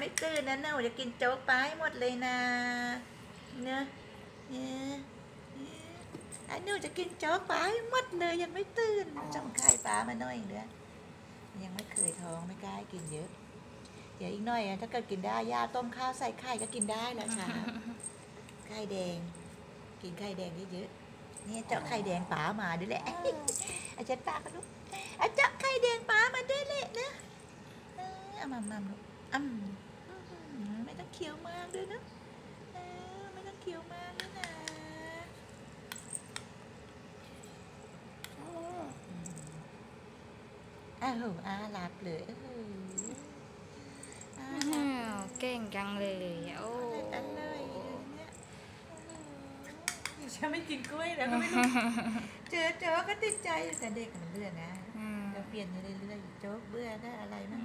ไม่ตื่นนะหนูจะกินโจ๊กปลาให้หมดเลยนะเนอะเนอะเนอะอะหนูจะกินโจ๊กปลาให้หมดเลยยังไม่ตื่นจำไข่ปลามาหน่อยเด้อยังไม่เคยท้องไม่กล้ากินเยอะ เดี๋ยวอีกหน่อยอะถ้าเกิดกินได้ย่าต้มข้าวใส่ไข่ก็กินได้แล้วค่ะไข่แดง กินไข่แดงเยอะๆเนี่ยเจาะไข่แดงป๋ามาด้วยแหละอาจารย์ป้าก็ลูกอาเจาะไข่แดงป๋ามาด้วยแหละนะเออเอามามาลูกอืมอืมไม่ต้องเคี้ยวมากด้วยนะเออไม่ต้องเคี้ยวมากด้วยนะอ้าวอาหลับเลยเอออาหลับอ้าวเก่งจังเลยโอ้อร่อยเลยเนี่ยฉันไม่กินกล้วยแล้วก็ไม่รู้เจอโจ๊กก็ติดใจแต่เด็กมันเบื่อนะอืมเราเปลี่ยนอยู่เรื่อยๆโจ๊กเบื่อได้อะไรบ้าง